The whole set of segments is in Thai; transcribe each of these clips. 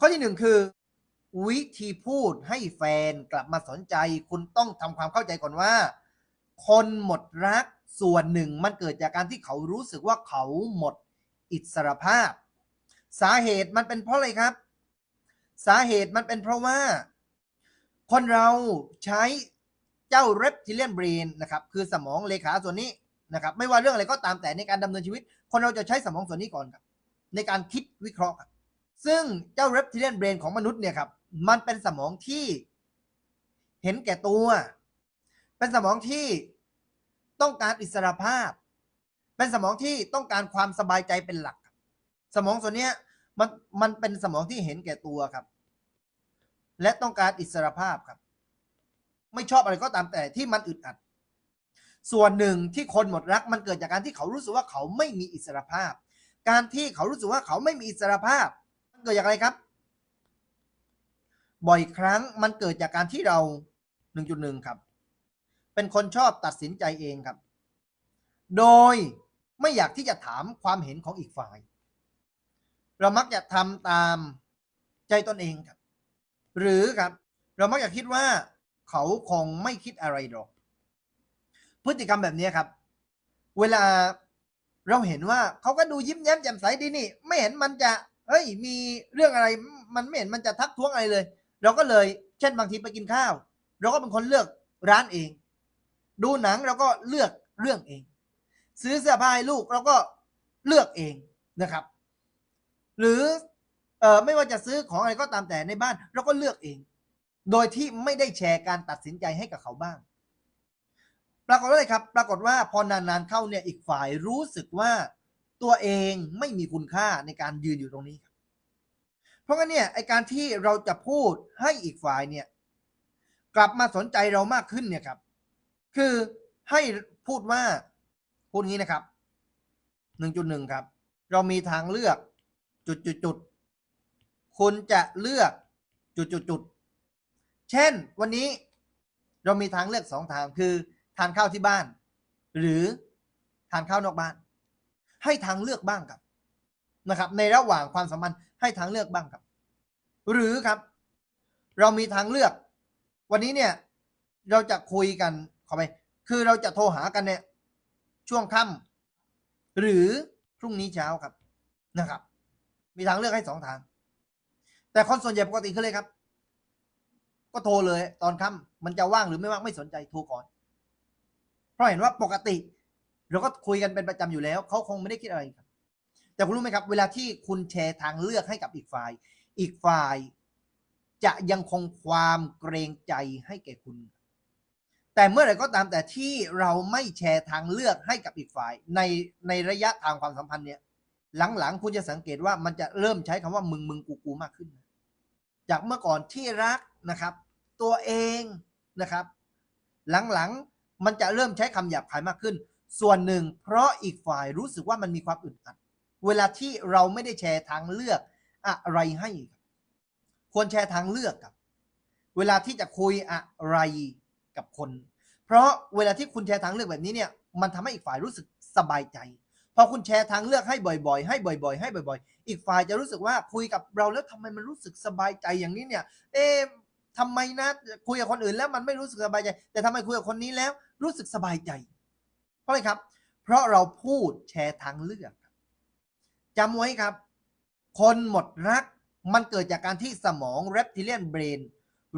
ข้อที่หนึ่งคือ วิธีพูดให้แฟนกลับมาสนใจ คุณต้องทำความเข้าใจก่อนว่า คนหมดรักส่วนหนึ่งมันเกิดจากการที่เขารู้สึกว่าเขาหมดอิสรภาพ สาเหตุมันเป็นเพราะอะไรครับ สาเหตุมันเป็นเพราะว่า คนเราใช้เจ้า reptilian brain นะครับ คือสมองเลขาส่วนนี้นะครับ ไม่ว่าเรื่องอะไรก็ตามแต่ในการดำเนินชีวิต คนเราจะใช้สมองส่วนนี้ก่อนครับ ในการคิดวิเคราะห์ครับ ซึ่งเจ้า reptilian brain ของมนุษย์เนี่ยครับ มันเป็นสมองที่เห็นแก่ตัว เป็นสมองที่ต้องการอิสรภาพ เป็นสมองที่ต้องการความสบายใจเป็นหลัก สมองส่วนนี้มันมันเป็นสมองที่เห็นแก่ตัวครับ และต้องการอิสรภาพครับ ไม่ชอบอะไรก็ตามแต่ที่มันอึดอัด ส่วนหนึ่งที่คนหมดรักมันเกิดจากการที่เขารู้สึกว่าเขาไม่มีอิสรภาพ การที่เขารู้สึกว่าเขาไม่มีอิสรภาพ เกิดจากอะไรครับ บ่อยครั้งมันเกิดจากการที่เรา 1.1 ครับ เป็นคนชอบตัดสินใจเองครับ โดยไม่อยากที่จะถามความเห็นของอีกฝ่าย เรามักจะทำตามใจตนเองครับ หรือครับ เรามักจะคิดว่าเขาคงไม่คิดอะไรหรอก พฤติกรรมแบบนี้ครับ เวลาเราเห็นว่าเขาก็ดูยิ้มแย้มแจ่มใสดีนี่ ไม่เห็นมันจะ เฮ้ยมีเรื่องอะไรมันไม่เห็นมันจะทักท้วงอะไรเลย เราก็เลยเช่นบางทีไปกินข้าว เราก็เป็นคนเลือกร้านเอง ดูหนังเราก็เลือกเรื่องเอง ซื้อเสื้อผ้าให้ลูกเราก็เลือกเองนะครับ หรือเออไม่ว่าจะซื้อของอะไรก็ตามแต่ในบ้าน เราก็เลือกเอง โดยที่ไม่ได้แชร์การตัดสินใจให้กับเขาบ้าง ปรากฏว่าอะไรครับ ปรากฏว่าพอนานๆเข้าเนี่ยอีกฝ่ายรู้สึกว่า ตัวเองไม่มีคุณค่าในการยืนอยู่ตรงนี้ครับเพราะงั้นเนี่ยไอการที่เราจะพูดให้อีกฝ่ายเนี่ย กลับมาสนใจเรามากขึ้นเนี่ยครับ คือให้พูดว่าพูดงี้นะครับหนึ่งจุดหนึ่งครับ เรามีทางเลือกจุดจุดจุดคุณจะเลือกจุดจุดจุดเช่น วันนี้เรามีทางเลือกสองทางคือ ทานข้าวที่บ้าน หรือทานข้าวนอกบ้าน ให้ทางเลือกบ้างครับนะครับ ในระหว่างความสัมพันธ์ให้ทางเลือกบ้างครับ หรือครับ เรามีทางเลือก วันนี้เนี่ยเราจะคุยกันขอไปคือเราจะโทรหากันเนี่ยช่วงค่ำหรือพรุ่งนี้เช้าครับนะครับ มีทางเลือกให้สองทาง แต่คนส่วนใหญ่ปกติคือเลยครับ ก็โทรเลย ตอนค่ำมันจะว่างหรือไม่ว่างไม่สนใจโทรก่อน เพราะเห็นว่าปกติ เราก็คุยกันเป็นประจำอยู่แล้ว เขาคงไม่ได้คิดอะไรครับ แต่คุณรู้ไหมครับ เวลาที่คุณแชร์ทางเลือกให้กับอีกฝ่าย อีกฝ่ายจะยังคงความเกรงใจให้แก่คุณ แต่เมื่อไหร่ก็ตามแต่ที่เราไม่แชร์ทางเลือกให้กับอีกฝ่าย ในในระยะทางความสัมพันธ์เนี่ยหลังๆ คุณจะสังเกตว่ามันจะเริ่มใช้คำว่ามึงมึงกูกูมากขึ้น จากเมื่อก่อนที่รักนะครับ ตัวเองนะครับ หลังๆ มันจะเริ่มใช้คำหยาบคายมากขึ้น ส่วนหนึ่ง เพราะอีกฝ่ายรู้สึกว่ามันมีความอึดอัด เวลาที่เราไม่ได้แชร์ทางเลือกอะไรให้ครับควรแชร์ทางเลือกครับ เวลาที่จะคุยอะไรกับคน เพราะเวลาที่คุณแชร์ทางเลือกแบบนี้เนี่ยมันทำให้อีกฝ่ายรู้สึกสบายใจพอคุณแชร์ทางเลือกให้บ่อยๆ ให้บ่อย ๆ ให้บ่อย ๆ อีกฝ่ายจะรู้สึกว่าคุยกับเราแล้วทำไมมันรู้สึกสบายใจอย่างนี้เนี่ย เอ๊ะทำไมนะคุยกับคนอื่นแล้วมันไม่รู้สึกสบายใจ แต่ทำไมคุยกับคนนี้แล้วรู้สึกสบายใจ ราะอะไรครับ เพราะเราพูดแชร์ทางเลือกจำไว้ครับ คนหมดรักมันเกิดจากการที่สมอง reptilian brain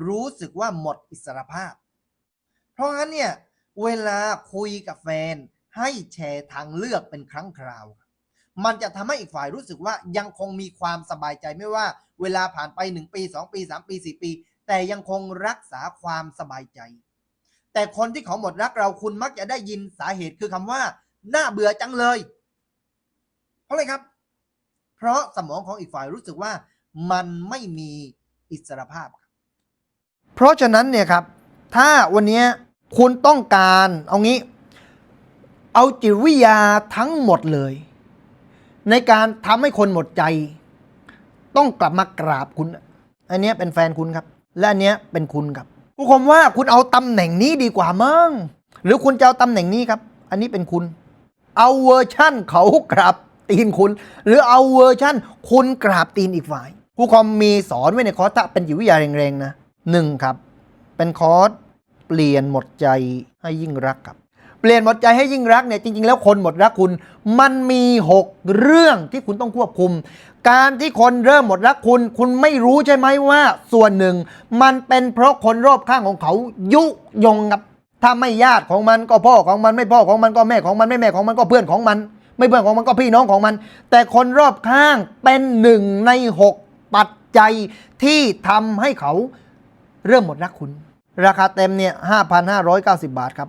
รู้สึกว่าหมดอิสรภาพ เพราะงั้นเนี่ย เวลาคุยกับแฟน ให้แชร์ทางเลือกเป็นครั้งคราว มันจะทำให้อีกฝ่ายรู้สึกว่ายังคงมีความสบายใจไม่ว่า เวลาผ่านไป 1 ปี 2 ปี 3 ปี 4 ปี แต่ยังคงรักษาความสบายใจ แต่คนที่เขาหมดรักเราคุณมักจะได้ยินสาเหตุคือคำว่าน่าเบื่อจังเลย เพราะอะไรครับ เพราะสมองของอีกฝ่ายรู้สึกว่ามันไม่มีอิสรภาพ เพราะฉะนั้นเนี่ยครับ ถ้าวันนี้คุณต้องการเอางี้ เอาจิตวิทยาทั้งหมดเลย ในการทำให้คนหมดใจ ต้องกลับมากราบคุณ อันนี้เป็นแฟนคุณครับ และอันนี้เป็นคุณครับ ผู้ชมว่าคุณเอาตำแหน่งนี้ดีกว่ามั้งหรือคุณจะเอาตำแหน่งนี้ครับ อันนี้เป็นคุณ เอาเวอร์ชั่นเขากราบตีนคุณ หรือเอาเวอร์ชั่นคุณกราบตีนอีกฝ่ายครูคอมมีสอนไว้ในคอร์สเป็นจิตวิทยาแรงๆนะหนึ่งครับ เป็นคอร์สเปลี่ยนหมดใจให้ยิ่งรักครับ เปลี่ยนหมดใจให้ยิ่งรักเนี่ยจริง ๆ แล้วคนหมดรักคุณ มันมี 6 เรื่องที่คุณต้องควบคุม การที่คนเริ่มหมดรักคุณ คุณไม่รู้ใช่ไหมว่า ส่วนหนึ่ง มันเป็นเพราะคนรอบข้างของเขายุยงครับถ้าไม่ญาติของมันก็พ่อของมันไม่พ่อของมันก็แม่ของมันไม่แม่ของมันก็เพื่อนของมัน ไม่เพื่อนของมันก็พี่น้องของมัน แต่คนรอบข้างเป็นหนึ่งในหกปัจจัยที่ทำให้เขาเริ่มหมดรักคุณ ราคาเต็มเนี่ย 5,590 บาทครับ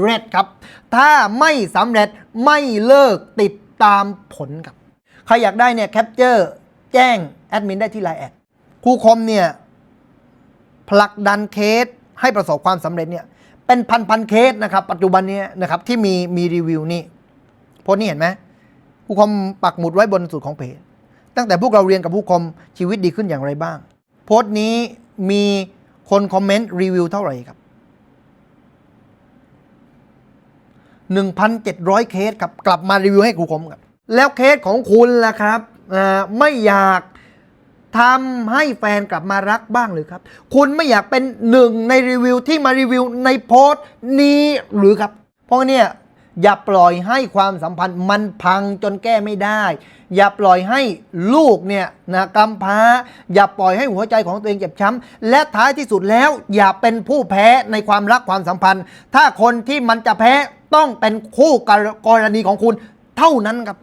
เร็จครับ ถ้าไม่สำเร็จไม่เลิกติดตามผลครับ ใครอยากได้เนี่ยแคปเจอร์แจ้งแอดมินได้ที่ไลน์แอดครูคมเนี่ยผลักดันเคสให้ประสบความสำเร็จเนี่ยเป็นพันพันเคสนะครับ ปัจจุบันเนี้นะครับที่มีมีรีวิวนี่โพสต์นี่เห็นไหมครูคมปักหมุดไว้บนสุดของเพจ ตั้งแต่พวกเราเรียนกับผู้คมชีวิตดีขึ้นอย่างไรบ้าง โพสต์นี้มีคนคอมเมนต์รีวิวเท่าไหร่ครับ 1,700 เคสครับกลับมารีวิวให้ครูคมครับแล้วเคสของคุณล่ะครับไม่อยากทำให้แฟนกลับมารักบ้างหรือครับ คุณไม่อยากเป็นหนึ่งในรีวิวที่มารีวิวในโพสต์นี้หรือครับ เพราะเนี่ยอย่าปล่อยให้ความสัมพันธ์มันพังจนแก้ไม่ได้ อย่าปล่อยให้ลูกเนี่ยนะกำพร้า อย่าปล่อยให้หัวใจของตัวเองเจ็บช้ำ และท้ายที่สุดแล้วอย่าเป็นผู้แพ้ในความรักความสัมพันธ์ ถ้าคนที่มันจะแพ้ ต้องเป็นคู่กรณีของคุณเท่านั้นครับ